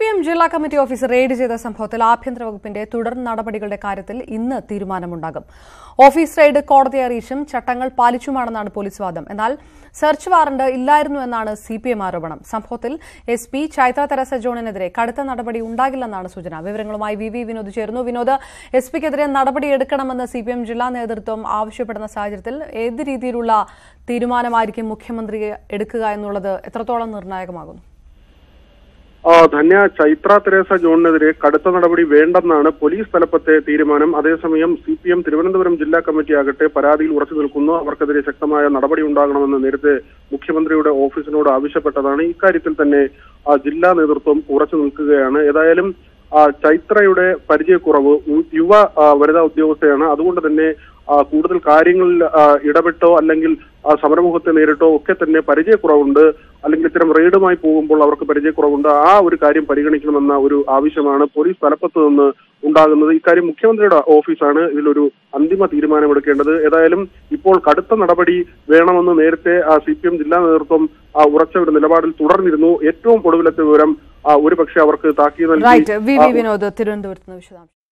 P M ജില്ലാ committee office raid ചെയ്ത സംഭവത്തിൽ ആഭ്യന്തര വകുപ്പിന്റെ തുടർ നടപടികളുടെ കാര്യത്തിൽ ഇന്ന് തീരുമാനമുണ്ടാകും. ഓഫീസ് റെയ്ഡ് കോടതി അറിയിച്ചും ചട്ടങ്ങൾ പാലിച്ചുമാണെന്നാണ് പോലീസ് വാദം. എന്നാൽ സെർച്ച് വാറണ്ട് ഇല്ലായിരുന്നു എന്നാണ് സി പി എം ആരോപണം. സംഭവത്തിൽ എസ് പി ചൈത്ര തെരസ ജോണിനെതിരെ കടുത്ത നടപടി ഉണ്ടാകില്ലെന്നാണ് സൂചന. വിവരങ്ങളുമായി വി വി വിനോദ് ചേരുന്നു. വിനോദ് എസ് പിക്കെതിരെ നടപടിയെടുക്കണമെന്ന് സി പി എം ജില്ലാ നേതൃത്വം ആവശ്യപ്പെടുന്ന സാഹചര്യത്തിൽ ഏത് രീതിയിലുള്ള തീരുമാനമായിരിക്കും മുഖ്യമന്ത്രി എടുക്കുക എന്നുള്ളത് എത്രത്തോളം നിർണായകമാകുന്നു? ധന്യ ചൈത്ര തെരേസ ജോണിനെതിരെ കടുത്ത നടപടി വേണ്ടെന്നാണ് പോലീസ് തലപ്പത്തെ തീരുമാനം. അതേസമയം സി പി എം തിരുവനന്തപുരം ജില്ലാ കമ്മിറ്റി ആകട്ടെ പരാതിയിൽ ഉറച്ചു നിൽക്കുന്നു. അവർക്കെതിരെ ശക്തമായ നടപടി ഉണ്ടാകണമെന്ന് നേരത്തെ മുഖ്യമന്ത്രിയുടെ ഓഫീസിനോട് ആവശ്യപ്പെട്ടതാണ്. ഇക്കാര്യത്തിൽ തന്നെ ജില്ലാ നേതൃത്വം ഉറച്ചു നിൽക്കുകയാണ്. ഏതായാലും ചൈത്രയുടെ പരിചയക്കുറവ് യുവ വനിതാ ഉദ്യോഗസ്ഥയാണ്. അതുകൊണ്ട് തന്നെ കൂടുതൽ കാര്യങ്ങളിൽ ഇടപെട്ടോ അല്ലെങ്കിൽ സമരമുഖത്തെ നേരിട്ടോ ഒക്കെ തന്നെ പരിചയക്കുറവുണ്ട്. അല്ലെങ്കിൽ ഇത്തരം റെയ്ഡുമായി പോകുമ്പോൾ അവർക്ക് പരിചയക്കുറവുണ്ട്. ആ ഒരു കാര്യം പരിഗണിക്കണമെന്ന ഒരു ആവശ്യമാണ് പോലീസ് തലപ്പത്ത് നിന്ന് ഉണ്ടാകുന്നത്. ഇക്കാര്യം മുഖ്യമന്ത്രിയുടെ ഓഫീസാണ് ഇതിലൊരു അന്തിമ തീരുമാനമെടുക്കേണ്ടത്. ഏതായാലും ഇപ്പോൾ കടുത്ത നടപടി വേണമെന്ന് നേരത്തെ സി പി എം ജില്ലാ നേതൃത്വം ആ, ഉറച്ച ഒരു നിലപാടിൽ തുടർന്നിരുന്നു. ഏറ്റവും ഒടുവിലത്തെ വിവരം ഒരുപക്ഷെ അവർക്ക് താക്കീത് നൽകി വിനോദ് തിരുവനന്തപുരത്ത് വിശദാംശം.